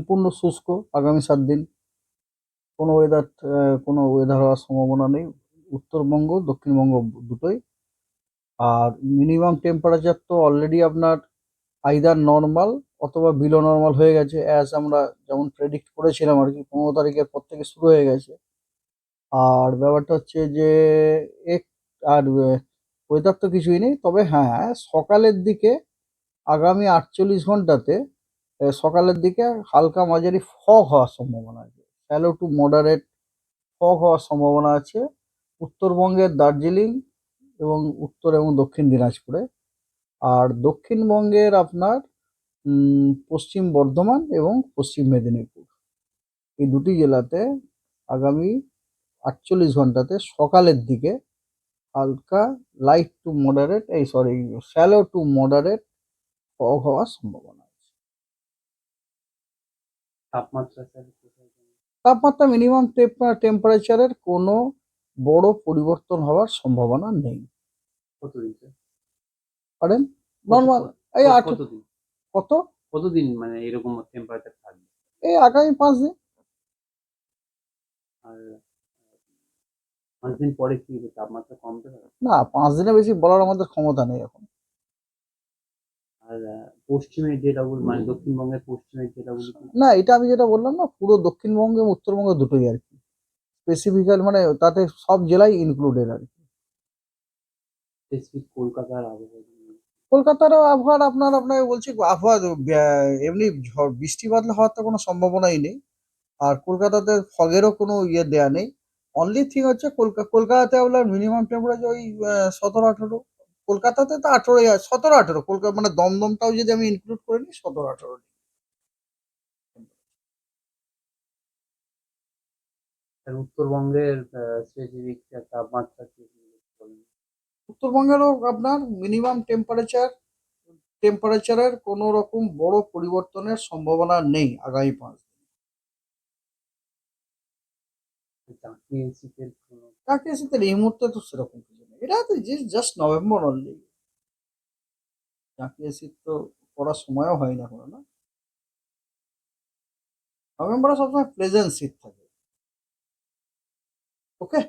সম্পূর্ণ শুষ্ক আগামী সাত দিন। কোনো ওয়েদার কোনো ওয়েদার হওয়ার সম্ভাবনা নেই। উত্তরবঙ্গ, দক্ষিণবঙ্গ দুটোই। আর মিনিমাম টেম্পারেচার তো অলরেডি আপনার আইদার নর্মাল অথবা বিলো নর্মাল হয়ে গেছে অ্যাজ আমরা যেমন প্রেডিক্ট করেছিলাম আর কি, পনেরো তারিখের পর থেকে শুরু হয়ে গেছে। আর ব্যাপারটা হচ্ছে যে, এক, আর ওয়েদার তো কিছুই নেই। তবে হ্যাঁ সকালের দিকে আগামী আটচল্লিশ ঘন্টাতে সকালের দিকে হালকা মাঝারি ফগ হওয়ার সম্ভাবনা আছে। শ্যালো টু মডারেট ফগ হওয়ার সম্ভাবনা আছে। উত্তরবঙ্গের দার্জিলিং এবং উত্তর এবং দক্ষিণ দিনাজপুরে। আর দক্ষিণবঙ্গের আপনার পশ্চিম বর্ধমান এবং পশ্চিম মেদিনীপুর। এই দুটি জেলাতে আগামী আটচল্লিশ ঘন্টাতে সকালের দিকে হালকা লাইট টু মডারেট এই sorry shallow to moderate fog হওয়ার সম্ভাবনা। তাপমাত্রা মিনিমাম টেম্পারেচারের কোনো বড় পরিবর্তন হওয়ার সম্ভাবনা নেই। কতদিন পারেন নর্মাল এই আট কত? কতদিন মানে এরকম টেম্পারেচার থাকবে? এই আগামী পাঁচ দিন। আর পাঁচ দিন পরে কি তাপমাত্রা কমতে পারে? না পাঁচ দিনে বেশি বলার আমাদের ক্ষমতা নেই এখন। পশ্চিমের জেলাগুলো মানে দক্ষিণবঙ্গের পশ্চিমের জেলাগুলো না এটা আমি যেটা বললাম না পুরো দক্ষিণবঙ্গ এবং উত্তরবঙ্গ দুটোই আর কি। স্পেসিফিক্যাল মানে তাতে সব জেলাই ইনক্লুডেড আর কি। স্পেসিফিক কলকাতার আবহাওয়া কলকাতার আবহাওয়ার আপনার আপনাকে বলছি আবহাওয়া এমনি ঝড় বৃষ্টি বাদলা হওয়ার তো কোনো সম্ভাবনাই নেই। আর কলকাতাতে ফগেরও কোনো ইয়ে দেয়া নেই। অনলি থিং হচ্ছে কলকা কলকাতাতে আপনার মিনিমাম টেম্পারেচার ওই সতেরো আঠেরো কলকাতাতে তো আঠেরোই সতেরো আঠেরো। কলকাতা মানে দমদমটাও যদি আমি ইনক্লুড করে নিই সতেরো আঠেরো উত্তরবঙ্গের তাপমাত্রা উত্তরবঙ্গেরও আপনার মিনিমাম টেম্পারেচার টেম্পারেচারের কোনো রকম বড় পরিবর্তনের সম্ভাবনা নেই আগামী পাঁচ দিন। জাঁকিয়ে শীতের এই মুহূর্তে তো সেরকম কিছু এটা তো জাস্ট নভেম্বর অনলি চাকরি শীত তো পড়ার সময়ও হয় না কোনো না। নভেম্বরে সবসময় প্লেজেন্ট শীত থাকে। ওকে